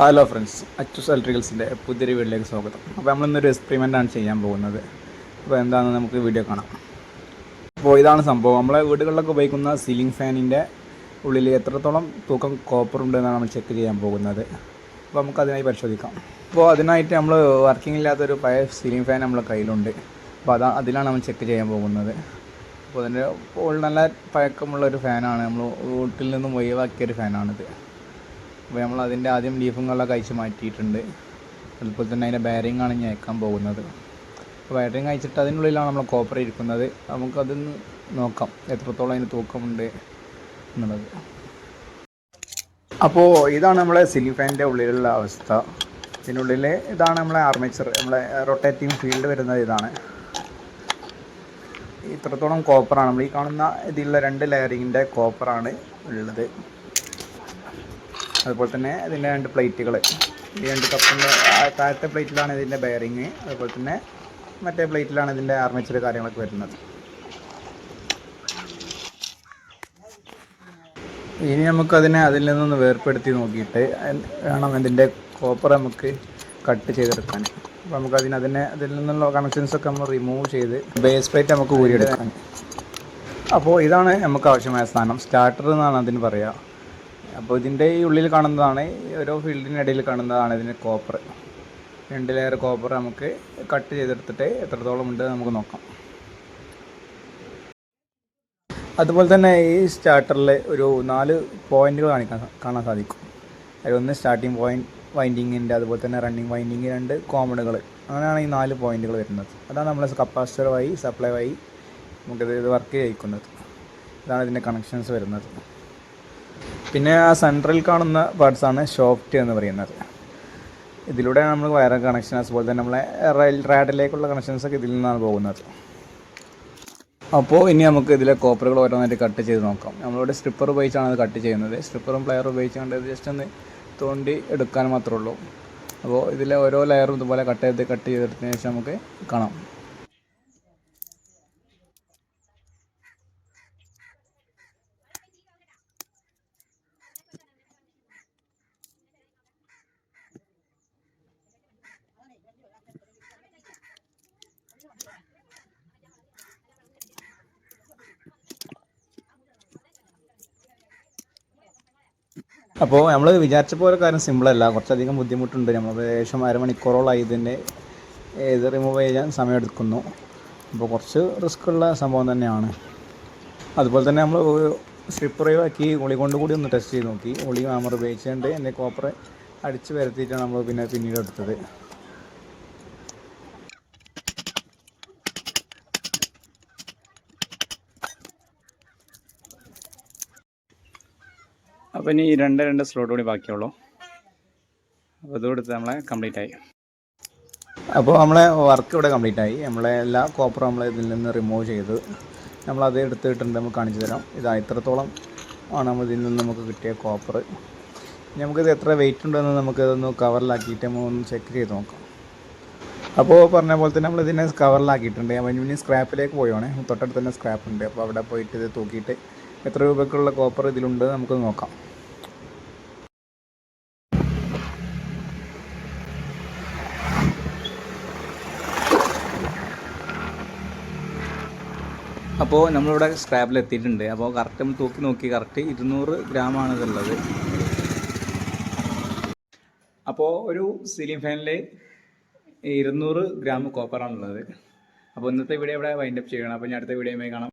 Hello friends Achus ഇലക്ട്രിക്കൽസിന്റെ പുതിയൊരു വീട്ടിലേക്ക് സ്വാഗതം. അപ്പോൾ നമ്മളിന്നൊരു ആണ് ചെയ്യാൻ പോകുന്നത്. അപ്പോൾ എന്താണെന്ന് നമുക്ക് വീഡിയോ കാണാം. അപ്പോൾ ഇതാണ് സംഭവം. നമ്മളെ വീടുകളിലൊക്കെ ഉപയോഗിക്കുന്ന സീലിംഗ് ഫാനിന്റെ ഉള്ളിൽ എത്രത്തോളം തൂക്കം കോപ്പർ ഉണ്ട് എന്നാണ് നമ്മൾ ചെക്ക് ചെയ്യാൻ പോകുന്നത്. അപ്പോൾ നമുക്ക് അതിനായി പരിശോധിക്കാം. അപ്പോൾ അതിനായിട്ട് നമ്മൾ വർക്കിംഗ് ഇല്ലാത്തൊരു പഴയ സീലിംഗ് ഫാൻ നമ്മളെ കയ്യിലുണ്ട്. അപ്പോൾ അതാ അതിലാണ് നമ്മൾ ചെക്ക് ചെയ്യാൻ പോകുന്നത്. അപ്പോൾ അതിന്റെ നല്ല പഴക്കമുള്ള ഒരു ഫാനാണ് നമ്മൾ വീട്ടിൽ നിന്നും ഒഴിവാക്കിയൊരു ഫാനാണിത് അപ്പോൾ നമ്മൾ അതിന്റെ ആദ്യം ലീഫുകളൊക്കെ അയച്ച് മാറ്റിയിട്ടുണ്ട്. അതുപോലെ തന്നെ അതിന്റെ ബാരിങ് ആണ് ഞേക്കാൻ പോകുന്നത്. അപ്പോൾ ബാരിങ് അയച്ചിട്ട് അതിനുള്ളിലാണ് നമ്മൾ കോപ്പർ ഇരിക്കുന്നത്. നമുക്കതൊന്ന് നോക്കാം എത്രത്തോളം അതിന് തൂക്കമുണ്ട് എന്നുള്ളത്. അപ്പോൾ ഇതാണ് നമ്മളെ സിലിംഗ് ഫാനിന്റെ ഉള്ളിലുള്ള അവസ്ഥ. ഇതിനുള്ളിൽ ഇതാണ് നമ്മളെ ആർമേച്ചർ നമ്മളെ റൊട്ടേറ്റിംഗ് ഫീൽഡ് വരുന്നത് ഇതാണ്. ഇത്രത്തോളം കോപ്പറാണ് നമ്മൾ ഈ കാണുന്ന ഇതിലുള്ള രണ്ട് ലെയറിങ്ങിന്റെ കോപ്പറാണ് ഉള്ളത്. അതുപോലെ തന്നെ ഇതിന്റെ രണ്ട് പ്ലേറ്റുകൾ. ഈ രണ്ട് കപ്പിന്റെ താഴത്തെ പ്ലേറ്റിലാണ് ഇതിന്റെ ബെയറിങ് അതുപോലെ തന്നെ മറ്റേ പ്ലേറ്റിലാണ് ഇതിന്റെ ആർമേച്ചർ കാര്യങ്ങളൊക്കെ വരുന്നത്. ഇനി നമുക്കതിനെ അതിൽ നിന്നൊന്ന് വേർപ്പെടുത്തി നോക്കിയിട്ട് വേണം ഇതിന്റെ കോപ്പർ നമുക്ക് കട്ട് ചെയ്തെടുക്കാൻ. അപ്പോൾ നമുക്ക് അതിന് അതിനെ അതിൽ നിന്നുള്ള കണക്ഷൻസ് ഒക്കെ നമ്മൾ റിമൂവ് ചെയ്ത് ബേസ് പ്ലേറ്റ് നമുക്ക് ഊരിയെടുക്കാൻ. അപ്പോൾ ഇതാണ് നമുക്ക് ആവശ്യമായ സ്ഥാനം സ്റ്റാർട്ടർ എന്നാണ് അതിന് പറയുക അപ്പോൾ ഇതിന്റെ ഈ ഉള്ളിൽ കാണുന്നതാണ് ഓരോ ഫീൽഡിനിടയിൽ കാണുന്നതാണ് ഇതിന്റെ കോപ്പർ രണ്ട് ലെയർ കോപ്പർ നമുക്ക് കട്ട് ചെയ്തെടുത്തിട്ട് എത്രത്തോളം ഉണ്ട് നമുക്ക് നോക്കാം. അതുപോലെ തന്നെ ഈ സ്റ്റാർട്ടറിൽ ഒരു നാല് പോയിന്റുകൾ കാണിക്കാൻ കാണാൻ സാധിക്കും. അതിലൊന്ന് സ്റ്റാർട്ടിങ് പോയിന്റ് വൈൻഡിങ്ങിന്റെ അതുപോലെ തന്നെ റണ്ണിങ് വൈൻഡിങ് രണ്ട് കോമണുകൾ അങ്ങനെയാണ് ഈ നാല് പോയിന്റുകൾ വരുന്നത്. അതാണ് നമ്മൾ കപ്പാസിറ്റർ വഴി സപ്ലൈ വഴി നമുക്കിത് ഇത് വർക്ക് ചെയ്യിക്കുന്നത്. ഇതാണ് ഇതിന്റെ കണക്ഷൻസ് വരുന്നത്. പിന്നെ ആ സെൻട്രൽ കാണുന്ന പാർട്സാണ് ഷോഫ്റ്റ് എന്ന് പറയുന്നത്. ഇതിലൂടെ നമ്മൾ വയറ കണക്ഷൻ അതുപോലെ തന്നെ നമ്മളെ റെയിൽ റാഡിലേക്കുള്ള കണക്ഷൻസ് ഒക്കെ ഇതിൽ നിന്നാണ് പോകുന്നത്. അപ്പോൾ ഇനി നമുക്ക് ഇതിലെ കോപ്പറുകൾ ഓരോന്നായിട്ട് കട്ട് ചെയ്ത് നോക്കാം. നമ്മളിവിടെ സ്ട്രിപ്പർ ഉപയോഗിച്ചാണ് അത് കട്ട് ചെയ്യുന്നത്. സ്ട്രിപ്പറും പ്ലെയർ ഉപയോഗിച്ചുകൊണ്ട് ഇത് ജസ്റ്റ് ഒന്ന് തോണ്ടി എടുക്കാൻ മാത്രമേ ഉള്ളൂ. അപ്പോൾ ഇതിലെ ഓരോ ലെയറും ഇതുപോലെ കട്ട് ചെയ്ത് കട്ട് ചെയ്തെടുത്തതിന് ശേഷം നമുക്ക് കാണാം. അപ്പോൾ നമ്മൾ വിചാരിച്ച പോലെ കാര്യം സിമ്പിളല്ല കുറച്ചധികം ബുദ്ധിമുട്ടുണ്ട്. നമ്മൾ ഏകദേശം അരമണിക്കൂറോളായി ഇതിന്റെ ഇത് റിമൂവ് ചെയ്യാൻ സമയമെടുക്കുന്നു. അപ്പോൾ കുറച്ച് റിസ്ക് ഉള്ള സംഭവം തന്നെയാണ്. അതുപോലെ തന്നെ നമ്മൾ സ്ട്രിപ്പർ ആക്കി ഉളി കൊണ്ട് കൂടി ഒന്ന് ടെസ്റ്റ് ചെയ്ത് നോക്കി. ഉളി ആമർ ഉപയോഗിച്ചുകൊണ്ട് എന്റെ കോപ്പർ അടിച്ച് വരുത്തിയിട്ടാണ് നമ്മൾ പിന്നെ പിന്നീട് എടുത്തത്. അപ്പോൾ ഇനി രണ്ട് രണ്ട് സ്ലോട്ട് കൂടി ബാക്കിയുള്ളൂ. അപ്പോൾ ഇതുകൊടുത്ത് നമ്മളെ കംപ്ലീറ്റ് ആയി. അപ്പോൾ നമ്മളെ വർക്ക് ഇവിടെ കംപ്ലീറ്റ് ആയി. നമ്മളെ എല്ലാ കോപ്പറും നമ്മൾ ഇതിൽ നിന്ന് റിമൂവ് ചെയ്ത് നമ്മൾ അത് എടുത്തിട്ടുണ്ട് നമുക്ക് കാണിച്ചു തരാം. ഇതാ ഇത്രത്തോളം ആണ് നമ്മൾ ഇതിൽ നിന്ന് നമുക്ക് കിട്ടിയ കോപ്പർ നമുക്കിത് എത്ര വെയിറ്റ് ഉണ്ടെന്ന് നമുക്കിതൊന്ന് കവറിലാക്കിയിട്ട് ഒന്ന് ചെക്ക് ചെയ്ത് നോക്കാം. അപ്പോൾ പറഞ്ഞ പോലെ തന്നെ നമ്മൾ ഇതിനെ കവറിലാക്കിയിട്ടുണ്ട് അപ്പം ഇനി സ്ക്രാപ്പിലേക്ക് പോയോണേ തൊട്ടടുത്ത് തന്നെ സ്ക്രാപ്പ് ഉണ്ട്. അപ്പോൾ അവിടെ പോയിട്ട് ഇത് തൂക്കിയിട്ട് എത്ര രൂപയ്ക്കുള്ള കോപ്പർ ഇതിലുണ്ട് നമുക്ക് നോക്കാം. അപ്പോൾ നമ്മളിവിടെ സ്ക്രാബിൽ എത്തിയിട്ടുണ്ട്. അപ്പോൾ കറക്റ്റ് നമ്മൾ തൂക്കി നോക്കി. കറക്റ്റ് ഇരുന്നൂറ് ഗ്രാമാണ് ഇതുള്ളത്. അപ്പോൾ ഒരു സീലിംഗ് ഫാനിൽ ഇരുന്നൂറ് ഗ്രാം കോപ്പറാണുള്ളത് അപ്പോൾ ഇന്നത്തെ വീഡിയോ ഇവിടെ വൈൻഡപ്പ് ചെയ്യണം അപ്പോൾ ഞാൻ അടുത്ത വീഡിയോയുമായി കാണാം.